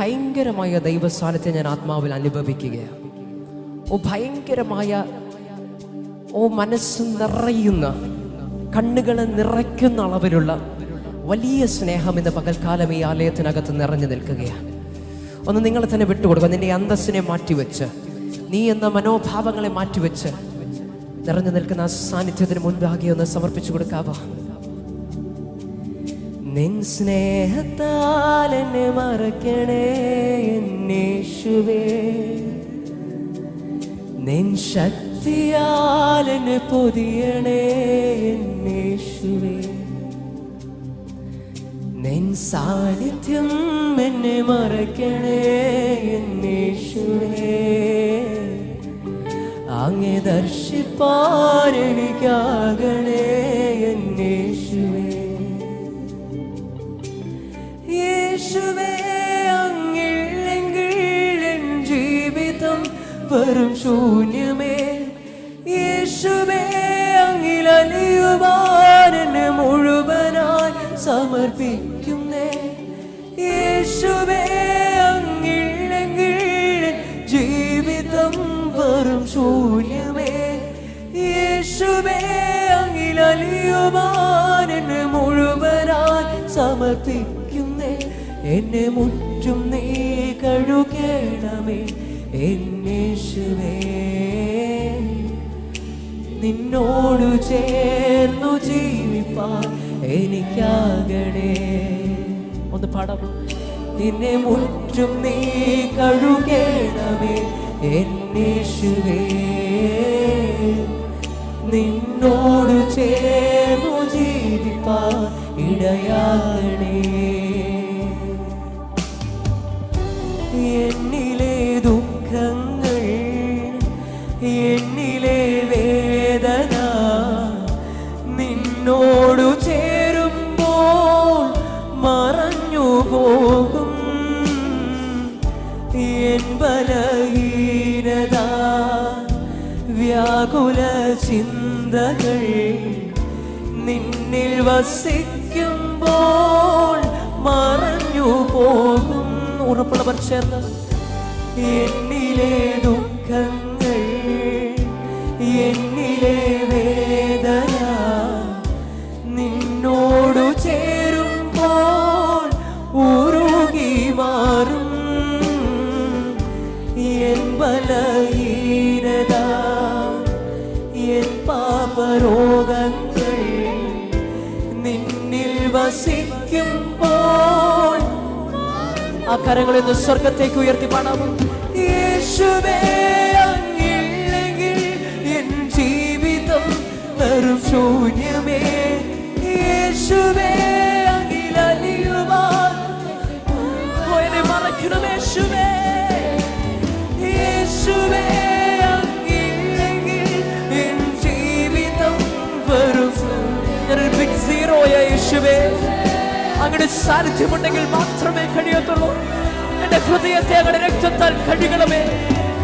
ഭയങ്കരമായ ദൈവസ്ഥാനത്തെ ഞാൻ ആത്മാവിൽ അനുഭവിക്കുകയാണ്. ഓ ഭയങ്കരമായ ഓ മനസ്സ് നിറയുന്ന കണ്ണുകളെ നിറയ്ക്കുന്ന അളവിലുള്ള വലിയ സ്നേഹം ഇന്ന് പകൽക്കാലം ഈ ആലയത്തിനകത്ത് നിറഞ്ഞു നിൽക്കുകയാണ്. ഒന്ന് നിങ്ങളെ തന്നെ വിട്ടുകൊടുക്കുക. നിന്റെ അന്തസ്സിനെ മാറ്റിവെച്ച് നീ എന്ന മനോഭാവങ്ങളെ മാറ്റിവെച്ച് നിറഞ്ഞു നിൽക്കുന്ന ആ സാന്നിധ്യത്തിന് മുൻപാകെ ഒന്ന് സമർപ്പിച്ചു കൊടുക്കാവോ? നിൻ സ്നേഹത്താൽ എന്നെ മറക്കണേ എന്നേശുവേ. നിൻ ശക്തിയാൽ എന്നെ പൊതിയണേ എന്നേശുവേ. നിൻ സാന്നിധ്യം എന്നെ മറക്കണേ എന്നേശുവേ. അങ്ങേ ദർശിപ്പാൻ വെറും ശൂന്യമേ. യേശുവേ അങ്ങിലലിയുവാൻ എന്നെ മുഴുവനായി സമർപ്പിക്കുന്നേ. യേശുവേ അങ്ങില്ലെങ്കിൽ ജീവിതം വെറും ശൂന്യമേ. യേശുവേ അങ്ങിലലിയുവാൻ എന്നെ മുഴുവനായി സമർപ്പിക്കുന്നേ. എന്നെ മുറ്റും നീ കഴുകേണമേ. എന്നേശുവേ നിന്നോടു ചേർന്നു ജീവിപ്പാൻ എനിക്കാകണേ ഒന്ന് പാടാം നിന്നെ മുറ്റും നീ കഴുകേണമേ എന്നേശുവേ. നിന്നോടു ചേർന്നു ജീവിപ്പാൻ ഇടയാകണേ. ബലഹീനത വ്യാകുല ചിന്തകൾ നിന്നിൽ വസിക്കുമ്പോൾ മറഞ്ഞു പോകും. ഉറപ്പുള്ളവർ ചേർന്ന് എന്നിലെ ദുഃഖങ്ങൾ എന്നിലെ വേദന നിന്നോടു ചേരുമ്പോൾ ഉരുകി പാപരോഗങ്ങൾ നിന്നിൽ വസിക്കുമ്പോൾ ആ കരങ്ങളിൽ നിന്ന് സ്വർഗത്തേക്ക് ഉയർത്തി പാടാമോ? യേശുവേ അങ്ങില്ലെങ്കിൽ എൻ ജീവിതം വെറും ശൂന്യമേ. യേശുവേ അങ്ങിലലിയുവാൻ. എന്നെ മറക്കണം അങ്ങയുടെ സാന്നിധ്യമുണ്ടെങ്കിൽ മാത്രമേ കഴിയത്തുള്ളൂ. എന്റെ ഹൃദയത്തെ അങ്ങയുടെ രക്തത്താൽ കഴുകണമേ.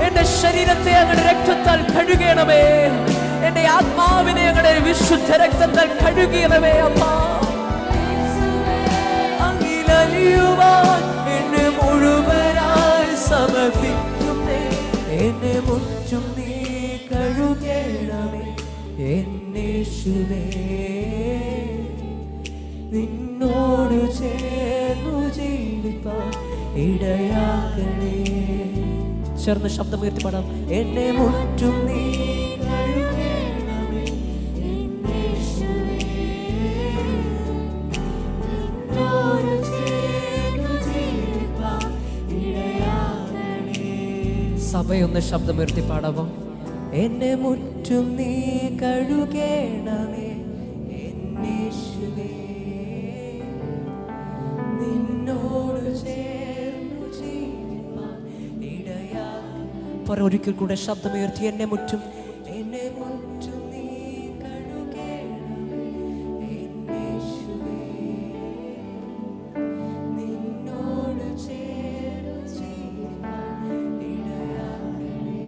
എന്റെ ശരീരത്തെ അങ്ങയുടെ രക്തത്താൽ കഴുകണമേ. എന്റെ ആത്മാവിനെ അങ്ങയുടെ വിശുദ്ധ രക്തത്താൽ കഴുകണമേ അമ്മ. അങ്ങിലലിയുവാൻ എന്നെ മുഴുവനായി സമർപ്പിക്കുന്നേ. എന്നെ മുറ്റും നീ കഴുകണമേ. എന്നേശുവേ നിന്നോട് ചേർന്നു ശബ്ദം ഉയർത്തിപ്പാടാം എന്നെ മുറ്റും നീ സഭയൊന്ന് ശബ്ദമുയർത്തി പാടാമോ എന്നെ മുറ്റും നീ കഴുകേണമേ എന്നേശുവേ ഒരിക്കൽ കൂടെ ശബ്ദമുയർത്തി എന്നെ മുറ്റും എന്നെ മുറ്റും